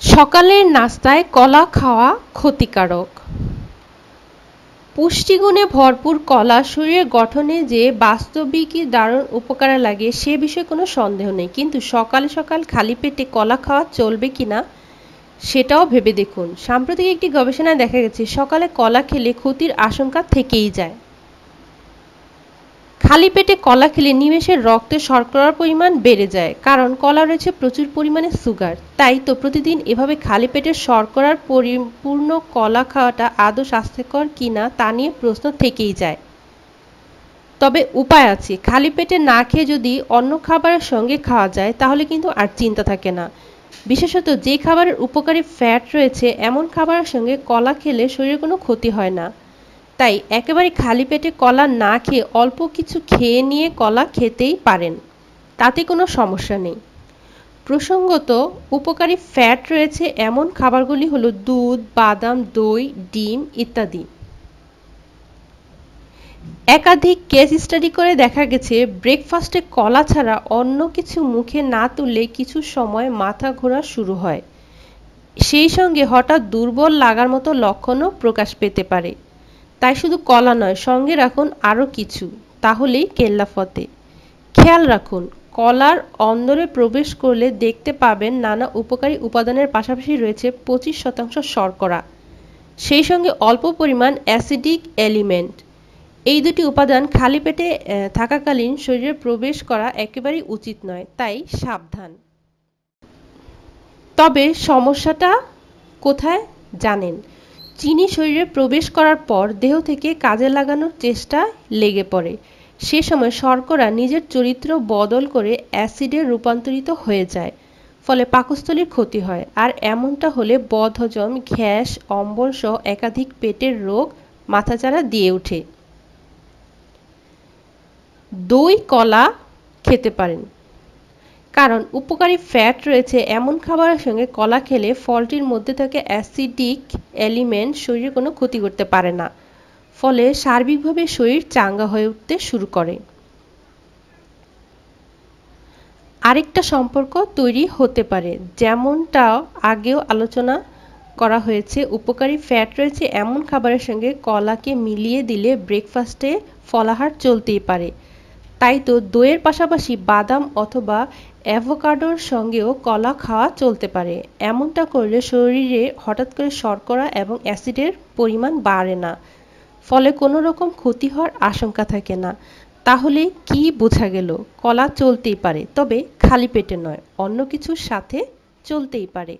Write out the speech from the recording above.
সকালের নাস্তায় কলা খাওয়া ক্ষতিকারক। পুষ্টিগুণে ভরপুর কলা শরীরের গঠনে যে বাস্তবিকই দারুণ উপকারে লাগে সে বিষয়ে কোনো সন্দেহ নেই। কিন্তু সকালে সকাল খালি পেটে কলা খাওয়া চলবে কি না, সেটাও ভেবে দেখুন। সাম্প্রতিক একটি গবেষণায় দেখা গেছে, সকালে কলা খেলে ক্ষতির আশঙ্কা থেকেই যায়। খালি পেটে কলা খেলে নিমেষের রক্তে শর্করার পরিমাণ বেড়ে যায়, কারণ কলা রয়েছে প্রচুর পরিমাণে সুগার। তাই তো প্রতিদিন এভাবে খালি পেটে শর্করার পরিপূর্ণ কলা খাওয়াটা আদৌ স্বাস্থ্যকর কিনা তা নিয়ে প্রশ্ন থেকেই যায়। তবে উপায় আছে, খালি পেটে না খেয়ে যদি অন্য খাবারের সঙ্গে খাওয়া যায়, তাহলে কিন্তু আর চিন্তা থাকে না। বিশেষত যে খাবারের উপকারী ফ্যাট রয়েছে, এমন খাবারের সঙ্গে কলা খেলে শরীরের কোনো ক্ষতি হয় না। তাই একেবারে খালি পেটে কলা না খেয়ে অল্প কিছু খেয়ে নিয়ে কলা খেতেই পারেন। তাতে কোনো সমস্যা নেই। প্রসঙ্গত, উপকারী ফ্যাট রয়েছে এমন খাবারগুলি হলো দুধ, বাদাম, দই, ডিম ইত্যাদি। একাধিক কেস স্টাডি করে দেখা গেছে ব্রেকফাস্টে কলা ছাড়া অন্য কিছু মুখে না তুললে কিছু সময় মাথা ঘোরা শুরু হয়। সেই সঙ্গে হঠাৎ দুর্বল লাগার মতো লক্ষণও প্রকাশ পেতে পারে। তাই শুধু কলা নয়, সঙ্গে রাখুন আরও কিছু, তাহলেই কেল্লা ফতে। খেয়াল রাখুন, কলার অন্দরে প্রবেশ করলে দেখতে পাবেন নানা উপকারী উপাদানের পাশাপাশি রয়েছে পঁচিশ শতাংশ শর্করা। সেই সঙ্গে অল্প পরিমাণ অ্যাসিডিক এলিমেন্ট। এই দুটি উপাদান খালি পেটে থাকাকালীন শরীরে প্রবেশ করা একেবারেই উচিত নয়, তাই সাবধান। তবে সমস্যাটা কোথায় জানেন? চিনি শরীরে প্রবেশ করার পর দেহ থেকে কাজে লাগানোর চেষ্টা লেগে পড়ে। সে সময় শর্করা নিজের চরিত্র বদল করে অ্যাসিডে রূপান্তরিত হয়ে যায়, ফলে পাকস্থলীর ক্ষতি হয়। আর এমনটা হলে বদহজম, ঘ্যাস, অম্বল সহ একাধিক পেটের রোগ মাথাচাড়া দিয়ে ওঠে। দই, কলা খেতে পারেন। কারণ উপকারী ফ্যাট রয়েছে এমন খাবারের সঙ্গে কলা খেলে ফলটির মধ্যে থাকে অ্যাসিডিক এলিমেন্ট শরীরে কোনো ক্ষতি করতে পারে না। ফলে সার্বিকভাবে শরীর চাঙ্গা হয়ে উঠতে শুরু করে। আরেকটা সম্পর্ক তৈরি হতে পারে যেমনটাও আগেও আলোচনা করা হয়েছে। উপকারী ফ্যাট রয়েছে এমন খাবারের সঙ্গে কলাকে মিলিয়ে দিলে ব্রেকফাস্টে ফলাহার চলতেই পারে। তাই তো দইয়ের পাশাপাশি বাদাম অথবা অ্যাভোকাডোর সঙ্গেও কলা খাওয়া চলতে পারে। এমনটা করলে শরীরে হঠাৎ করে শর্করা এবং অ্যাসিডের পরিমাণ বাড়ে না। ফলে কোনো রকম ক্ষতি হওয়ার আশঙ্কা থাকে না। তাহলে কি বোঝা গেল? কলা চলতেই পারে, তবে খালি পেটে নয়, অন্য কিছুর সাথে চলতেই পারে।